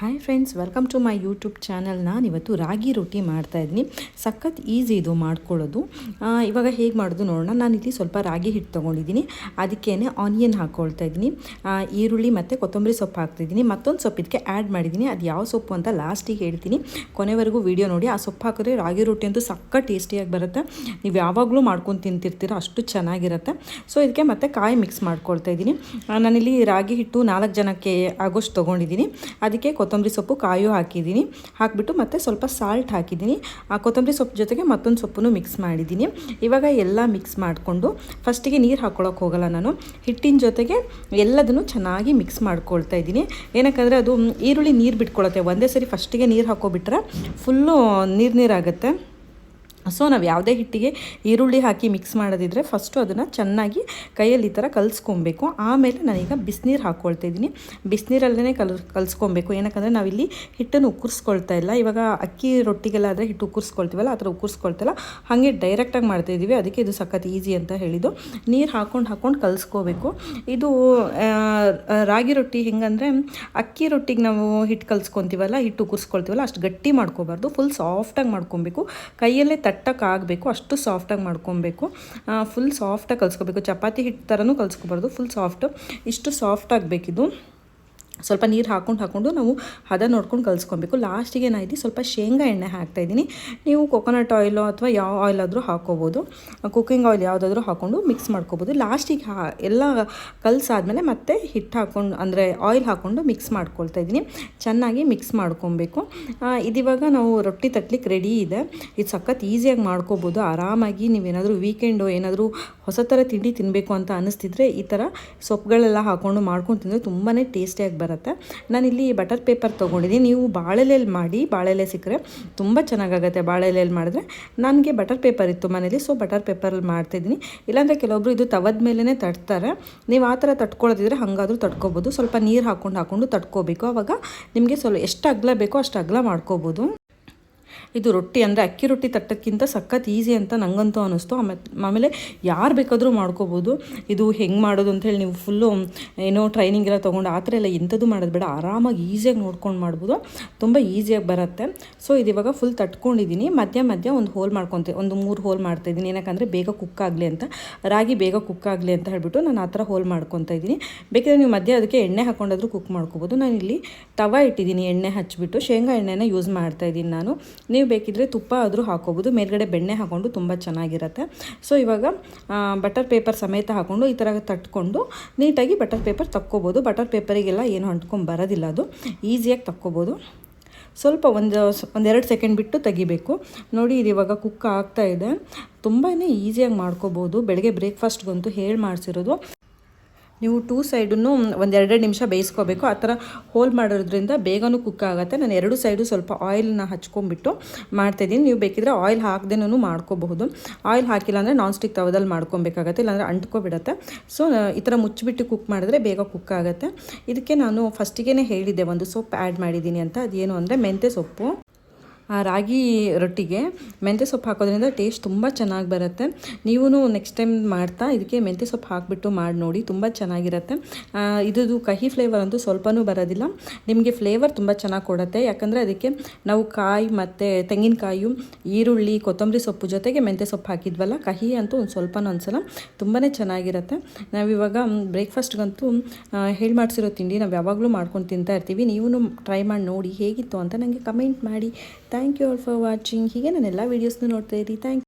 Hi friends welcome to my YouTube channel ನಾನು ಇವತ್ತು ರಾಗಿ ರೊಟ್ಟಿ ಮಾಡ್ತಾಯಿದ್ದೀನಿ ಸಖತ್ ಈಸಿ ಇದು ಮಾಡ್ಕೊಳ್ಳೋದು. ಇವಾಗ ಹೇಗೆ ಮಾಡೋದು ನೋಡೋಣ. ನಾನು ಇಲ್ಲಿ ಸ್ವಲ್ಪ ರಾಗಿ ಹಿಟ್ಟು ತೊಗೊಂಡಿದ್ದೀನಿ. ಅದಕ್ಕೇ ಆನಿಯನ್ ಹಾಕ್ಕೊಳ್ತಾ ಇದ್ದೀನಿ. ಈರುಳ್ಳಿ ಮತ್ತು ಕೊತ್ತಂಬರಿ ಸೊಪ್ಪು ಹಾಕ್ತಿದ್ದೀನಿ ಮತ್ತೊಂದು ಸೊಪ್ಪು ಇದಕ್ಕೆ ಆ್ಯಡ್ ಮಾಡಿದ್ದೀನಿ. ಅದು ಯಾವ ಸೊಪ್ಪು ಅಂತ ಲಾಸ್ಟಿಗೆ ಹೇಳ್ತೀನಿ. ಕೊನೆವರೆಗೂ ವಿಡಿಯೋ ನೋಡಿ. ಆ ಸೊಪ್ಪು ಹಾಕಿದ್ರೆ ರಾಗಿ ರೊಟ್ಟಿ ಅಂತೂ ಸಕ್ಕ ಟೇಸ್ಟಿಯಾಗಿ ಬರುತ್ತೆ. ನೀವು ಯಾವಾಗಲೂ ಮಾಡ್ಕೊಂಡು ತಿಂತಿರ್ತೀರ, ಅಷ್ಟು ಚೆನ್ನಾಗಿರುತ್ತೆ. ಸೊ ಇದಕ್ಕೆ ಮತ್ತೆ ಕಾಯಿ ಮಿಕ್ಸ್ ಮಾಡ್ಕೊಳ್ತಾ ಇದ್ದೀನಿ. ನಾನಿಲ್ಲಿ ರಾಗಿ ಹಿಟ್ಟು ನಾಲ್ಕು ಜನಕ್ಕೆ ಆಗೋಷ್ಟು ತೊಗೊಂಡಿದ್ದೀನಿ. ಅದಕ್ಕೆ ಕೊತ್ತಂಬರಿ ಸೊಪ್ಪು ಕಾಯು ಹಾಕಿದ್ದೀನಿ. ಹಾಕಿಬಿಟ್ಟು ಮತ್ತೆ ಸ್ವಲ್ಪ ಸಾಲ್ಟ್ ಹಾಕಿದ್ದೀನಿ. ಆ ಕೊತ್ತಂಬರಿ ಸೊಪ್ಪು ಜೊತೆಗೆ ಮತ್ತೊಂದು ಸೊಪ್ಪನ್ನು ಮಿಕ್ಸ್ ಮಾಡಿದ್ದೀನಿ. ಇವಾಗ ಎಲ್ಲ ಮಿಕ್ಸ್ ಮಾಡಿಕೊಂಡು ಫಸ್ಟಿಗೆ ನೀರು ಹಾಕ್ಕೊಳಕ್ಕೆ ಹೋಗಲ್ಲ ನಾನು. ಹಿಟ್ಟಿನ ಜೊತೆಗೆ ಎಲ್ಲದನ್ನು ಚೆನ್ನಾಗಿ ಮಿಕ್ಸ್ ಮಾಡ್ಕೊಳ್ತಾ ಇದ್ದೀನಿ. ಏನಕ್ಕಂದರೆ ಅದು ಈರುಳ್ಳಿ ನೀರು ಬಿಟ್ಕೊಳತ್ತೆ. ಒಂದೇ ಸರಿ ಫಸ್ಟಿಗೆ ನೀರು ಹಾಕೋಬಿಟ್ರೆ ಫುಲ್ಲು ನೀರು ನೀರಾಗುತ್ತೆ ಸೊ ನಾವು ಯಾವುದೇ ಹಿಟ್ಟಿಗೆ ಈರುಳ್ಳಿ ಹಾಕಿ ಮಿಕ್ಸ್ ಮಾಡೋದಿದ್ರೆ ಫಸ್ಟು ಅದನ್ನು ಚೆನ್ನಾಗಿ ಕೈಯಲ್ಲಿ ಈ ಥರ ಕಲಿಸ್ಕೊಬೇಕು. ಆಮೇಲೆ ನಾನೀಗ ಬಿಸಿನೀರು ಹಾಕ್ಕೊಳ್ತಾ ಇದ್ದೀನಿ. ಬಿಸಿನೀರಲ್ಲೇ ಕಲ್, ಕಲಿಸ್ಕೊಬೇಕು. ಏನಕ್ಕಂದರೆ ನಾವಿಲ್ಲಿ ಹಿಟ್ಟನ್ನು ಉಕ್ಕರ್ಸ್ಕೊಳ್ತಾ ಇಲ್ಲ. ಇವಾಗ ಅಕ್ಕಿ ರೊಟ್ಟಿಗೆಲ್ಲ ಆದರೆ ಹಿಟ್ಟು ಉಕ್ಕರ್ಸ್ಕೊಳ್ತೀವಲ್ಲ, ಆ ಥರ ಉಕ್ಕರಿಸ್ಕೊಳ್ತಾ ಇಲ್ಲ. ಹಾಗೆ ಡೈರೆಕ್ಟಾಗಿ ಮಾಡ್ತಾ ಇದ್ದೀವಿ. ಅದಕ್ಕೆ ಇದು ಸಖತ್ ಈಸಿ ಅಂತ ಹೇಳಿದ್ದು. ನೀರು ಹಾಕ್ಕೊಂಡು ಹಾಕ್ಕೊಂಡು ಕಲಿಸ್ಕೋಬೇಕು. ಇದು ರಾಗಿ ರೊಟ್ಟಿ ಹೆಂಗಂದರೆ ಅಕ್ಕಿ ರೊಟ್ಟಿಗೆ ನಾವು ಹಿಟ್ಟು ಕಲಿಸ್ಕೊತೀವಲ್ಲ, ಹಿಟ್ಟು ಉಕ್ಕರಿಸ್ಕೊಳ್ತೀವಲ್ಲ, ಅಷ್ಟು ಗಟ್ಟಿ ಮಾಡ್ಕೋಬಾರ್ದು. ಫುಲ್ ಸಾಫ್ಟಾಗಿ ಮಾಡ್ಕೊಬೇಕು. ಕೈಯಲ್ಲೇ ತಟ್ಟಕ್ಕೆ ಆಗಬೇಕು, ಅಷ್ಟು ಸಾಫ್ಟಾಗಿ ಮಾಡ್ಕೊಬೇಕು. ಫುಲ್ ಸಾಫ್ಟಾಗಿ ಕಲಿಸ್ಕೋಬೇಕು. ಚಪಾತಿ ಹಿಟ್ಟು ಥರನೂ ಕಲಿಸ್ಕೋಬಾರ್ದು ಫುಲ್ ಸಾಫ್ಟು ಇಷ್ಟು ಸಾಫ್ಟ್ ಆಗಬೇಕಿದು. ಸ್ವಲ್ಪ ನೀರು ಹಾಕ್ಕೊಂಡು ಹಾಕ್ಕೊಂಡು ನಾವು ಹದ ನೋಡ್ಕೊಂಡು ಕಲಿಸ್ಕೊಬೇಕು. ಲಾಸ್ಟಿಗೆ ಇಲ್ಲಿ ಸ್ವಲ್ಪ ಶೇಂಗಾ ಎಣ್ಣೆ ಹಾಕ್ತಾಯಿದ್ದೀನಿ ನೀವು ಕೊಕೊನಟ್ ಆಯಿಲು ಅಥವಾ ಯಾವ ಆಯಿಲ್ ಆದರೂ ಹಾಕ್ಕೋಬೋದು ಕುಕ್ಕಿಂಗ್ ಆಯಿಲ್ ಯಾವುದಾದ್ರೂ ಹಾಕ್ಕೊಂಡು ಮಿಕ್ಸ್ ಮಾಡ್ಕೋಬೋದು. ಲಾಸ್ಟಿಗೆ ಹಾ, ಎಲ್ಲ ಕಲಸಾದ್ಮೇಲೆ ಮತ್ತೆ ಹಿಟ್ಟು ಹಾಕ್ಕೊಂಡು ಅಂದರೆ ಆಯಿಲ್ ಹಾಕ್ಕೊಂಡು ಮಿಕ್ಸ್ ಮಾಡ್ಕೊಳ್ತಾ ಇದ್ದೀನಿ. ಚೆನ್ನಾಗಿ ಮಿಕ್ಸ್ ಮಾಡ್ಕೊಬೇಕು. ಇದಿವಾಗ ನಾವು ರೊಟ್ಟಿ ತಟ್ಲಿಕ್ಕೆ ರೆಡಿ ಇದೆ. ಇದು ಸಖತ್ ಈಸಿಯಾಗಿ ಮಾಡ್ಕೋಬೋದು. ಆರಾಮಾಗಿ ನೀವೇನಾದರೂ ವೀಕೆಂಡು ಏನಾದರೂ ಹೊಸ ಥರ ತಿಂಡಿ ತಿನ್ನಬೇಕು ಅಂತ ಅನ್ನಿಸ್ತಿದ್ರೆ ಈ ಥರ ಸೊಪ್ಪುಗಳೆಲ್ಲ ಹಾಕ್ಕೊಂಡು ಮಾಡ್ಕೊಂಡು ತಿಂದರೆ ತುಂಬಾ ಟೇಸ್ಟಿಯಾಗಿ ಬರುತ್ತೆ. ನಾನಿಲ್ಲಿ ಬಟರ್ ಪೇಪರ್ ತೊಗೊಂಡಿದ್ದೀನಿ. ನೀವು ಬಾಳೆಲೆಯಲ್ಲಿ ಮಾಡಿ, ಬಾಳೆಲೆ ಸಿಕ್ಕರೆ ತುಂಬ ಚೆನ್ನಾಗಾಗುತ್ತೆ. ಬಾಳೆಲೆಯಲ್ಲಿ ಮಾಡಿದ್ರೆ ನನಗೆ ಬಟರ್ ಪೇಪರ್ ಇತ್ತು ಮನೇಲಿ, ಸೊ ಬಟರ್ ಪೇಪರಲ್ಲಿ ಮಾಡ್ತಿದ್ದೀನಿ. ಇಲ್ಲಾಂದರೆ ಕೆಲವೊಬ್ರು ಇದು ತವದ ಮೇಲೇ ತಟ್ತಾರೆ. ನೀವು ಆ ಥರ ತಟ್ಕೊಳ್ಳೋದಿದ್ರೆ ಹಾಗಾದರೂ ತಟ್ಕೋಬೋದು. ಸ್ವಲ್ಪ ನೀರು ಹಾಕ್ಕೊಂಡು ಹಾಕ್ಕೊಂಡು ತಟ್ಕೋಬೇಕು. ಆವಾಗ ನಿಮಗೆ ಸ್ವಲ್ಪ ಎಷ್ಟು ಅಗಲ ಬೇಕೋ ಅಷ್ಟು ಅಗಲ ಮಾಡ್ಕೋಬೋದು. ಇದು ರೊಟ್ಟಿ ಅಂದರೆ ಅಕ್ಕಿ ರೊಟ್ಟಿ ತಟ್ಟಕ್ಕಿಂತ ಸಖತ್ ಈಸಿ ಅಂತ ನನಗಂತೂ ಅನ್ನಿಸ್ತು ಆಮೇಲೆ ಆಮೇಲೆ ಯಾರು ಬೇಕಾದರೂ ಮಾಡ್ಕೋಬೋದು. ಇದು ಹೆಂಗೆ ಮಾಡೋದು ಅಂತೇಳಿ ನೀವು ಫುಲ್ಲು ಏನೋ ಟ್ರೈನಿಂಗ್ ಎಲ್ಲ ತೊಗೊಂಡು ಆ ಥರ ಎಲ್ಲ ಎಂಥದ್ದು ಮಾಡೋದು ಬೇಡ. ಆರಾಮಾಗಿ ಈಸಿಯಾಗಿ ನೋಡ್ಕೊಂಡು ಮಾಡ್ಬೋದು. ತುಂಬ ಈಸಿಯಾಗಿ ಬರುತ್ತೆ. ಸೊ ಇದು ಇವಾಗ ಫುಲ್ ತಟ್ಕೊಂಡಿದ್ದೀನಿ ಮಧ್ಯ ಮಧ್ಯ ಒಂದು ಹೋಲ್ ಮಾಡ್ಕೊತೀನಿ ಒಂದು ಮೂರು ಹೋಲ್ ಮಾಡ್ತಾಯಿದ್ದೀನಿ ಏನಕ್ಕಂದರೆ ಬೇಗ ಕುಕ್ ಆಗಲಿ ಅಂತ. ರಾಗಿ ಬೇಗ ಕುಕ್ ಆಗಲಿ ಅಂತ ಹೇಳ್ಬಿಟ್ಟು ನಾನು ಆ ಥರ ಹೋಲ್ ಮಾಡ್ಕೊತಾ ಇದ್ದೀನಿ ಬೇಕಿದ್ರೆ ನೀವು ಮಧ್ಯ ಅದಕ್ಕೆ ಎಣ್ಣೆ ಹಾಕೊಂಡಾದರೂ ಕುಕ್ ಮಾಡ್ಕೋಬೋದು. ನಾನು ಇಲ್ಲಿ ತವ ಇಟ್ಟಿದ್ದೀನಿ ಎಣ್ಣೆ ಹಚ್ಚಿಬಿಟ್ಟು ಶೇಂಗಾ ಎಣ್ಣೆನ ಯೂಸ್ ಮಾಡ್ತಾ ಇದ್ದೀನಿ ನಾನು. ನೀವು ಬೇಕಿದ್ರೆ ತುಪ್ಪ ಆದರೂ ಹಾಕೋಬೋದು. ಮೇಲ್ಗಡೆ ಬೆಣ್ಣೆ ಹಾಕ್ಕೊಂಡು ತುಂಬ ಚೆನ್ನಾಗಿರುತ್ತೆ. ಸೊ ಇವಾಗ ಬಟರ್ ಪೇಪರ್ ಸಮೇತ ಹಾಕ್ಕೊಂಡು ಈ ಥರ ತಟ್ಕೊಂಡು ನೀಟಾಗಿ ಬಟರ್ ಪೇಪರ್ ತಕ್ಕೋಬೋದು. ಬಟರ್ ಪೇಪರಿಗೆಲ್ಲ ಏನು ಅಂಟ್ಕೊಂಡು ಬರೋದಿಲ್ಲ ಅದು. ಈಸಿಯಾಗಿ ತಕ್ಕೋಬೋದು. ಸ್ವಲ್ಪ ಒಂದು ಒಂದೆರಡು ಸೆಕೆಂಡ್ ಬಿಟ್ಟು ತೆಗಿಬೇಕು. ನೋಡಿ, ಇದು ಇವಾಗ ಕುಕ್ ಆಗ್ತಾ ಇದೆ. ತುಂಬಾ ಈಸಿಯಾಗಿ ಮಾಡ್ಕೋಬೋದು. ಬೆಳಗ್ಗೆ ಬ್ರೇಕ್ಫಾಸ್ಟ್ಗಂತೂ ಹೇಳಿ ಮಾಡಿಸಿರೋದು. ನೀವು ಟೂ ಸೈಡನ್ನು ಒಂದು ಎರಡೆರಡು ನಿಮಿಷ ಬೇಯಿಸ್ಕೋಬೇಕು. ಆ ಥರ ಹೋಲ್ ಮಾಡೋದ್ರಿಂದ ಬೇಗನೂ ಕುಕ್ ಆಗುತ್ತೆ. ನಾನು ಎರಡು ಸೈಡು ಸ್ವಲ್ಪ ಆಯಿಲ್ನ ಹಚ್ಕೊಂಬಿಟ್ಟು ಮಾಡ್ತಾಯಿದ್ದೀನಿ ನೀವು ಬೇಕಿದ್ರೆ ಆಯಿಲ್ ಹಾಕ್ದೇನೂ ಮಾಡ್ಕೋಬಹುದು. ಆಯಿಲ್ ಹಾಕಿಲ್ಲ ಅಂದರೆ ನಾನ್ ಸ್ಟಿಕ್ ತವದಲ್ಲಿ ಮಾಡ್ಕೊಬೇಕಾಗತ್ತೆ, ಇಲ್ಲಾಂದರೆ ಅಂಟ್ಕೊಬಿಡತ್ತೆ. ಸೊ ಈ ಥರ ಮುಚ್ಚಿಬಿಟ್ಟು ಕುಕ್ ಮಾಡಿದ್ರೆ ಬೇಗ ಕುಕ್ ಆಗುತ್ತೆ. ಇದಕ್ಕೆ ನಾನು ಫಸ್ಟಿಗೆ ಹೇಳಿದ್ದೆ, ಒಂದು ಸೊಪ್ಪು ಆ್ಯಡ್ ಮಾಡಿದ್ದೀನಿ ಅಂತ. ಅದೇನು ಅಂದರೆ ಮೆಂತ್ಯ ಸೊಪ್ಪು. ಆ ರಾಗಿ ರೊಟ್ಟಿಗೆ ಮೆಂತ್ಯ ಸೊಪ್ಪು ಹಾಕೋದ್ರಿಂದ ಟೇಸ್ಟ್ ತುಂಬ ಚೆನ್ನಾಗಿ ಬರುತ್ತೆ. ನೀವು ನೆಕ್ಸ್ಟ್ ಟೈಮ್ ಮಾಡ್ತಾ ಇದಕ್ಕೆ ಮೆಂತ್ಯ ಸೊಪ್ಪು ಹಾಕಿಬಿಟ್ಟು ಮಾಡಿ ನೋಡಿ, ತುಂಬ ಚೆನ್ನಾಗಿರುತ್ತೆ. ಇದ್ದು ಕಹಿ ಫ್ಲೇವರ್ ಅಂತೂ ಸ್ವಲ್ಪನೂ ಬರೋದಿಲ್ಲ. ನಿಮಗೆ ಫ್ಲೇವರ್ ತುಂಬ ಚೆನ್ನಾಗಿ ಕೊಡುತ್ತೆ. ಯಾಕಂದರೆ ಅದಕ್ಕೆ ನಾವು ಕಾಯಿ ಮತ್ತು ತೆಂಗಿನಕಾಯಿ, ಈರುಳ್ಳಿ, ಕೊತ್ತಂಬರಿ ಸೊಪ್ಪು ಜೊತೆಗೆ ಮೆಂತ್ಯ ಸೊಪ್ಪು ಹಾಕಿದ್ವಲ್ಲ, ಕಹಿ ಅಂತೂ ಒಂದು ಸ್ವಲ್ಪನೂ ಅನ್ಸಲ್ಲ. ತುಂಬಾ ಚೆನ್ನಾಗಿರುತ್ತೆ. ನಾವಿವಾಗ ಬ್ರೇಕ್ಫಾಸ್ಟ್ಗಂತೂ ಹೇಳಿ ಮಾಡಿಸಿರೋ ತಿಂಡಿ ನಾವು ಯಾವಾಗಲೂ ಮಾಡ್ಕೊಂಡು ತಿಂತಾ ಇರ್ತೀವಿ. ನೀವು ಟ್ರೈ ಮಾಡಿ ನೋಡಿ ಹೇಗಿತ್ತು ಅಂತ ನನಗೆ ಕಮೆಂಟ್ ಮಾಡಿ. Thank you all for watching ಹೀಗೆ ನಾನು ಎಲ್ಲ ವೀಡಿಯೋಸ್ನೂ ನೋಡ್ತಾ ಇರಿ ಥ್ಯಾಂಕ್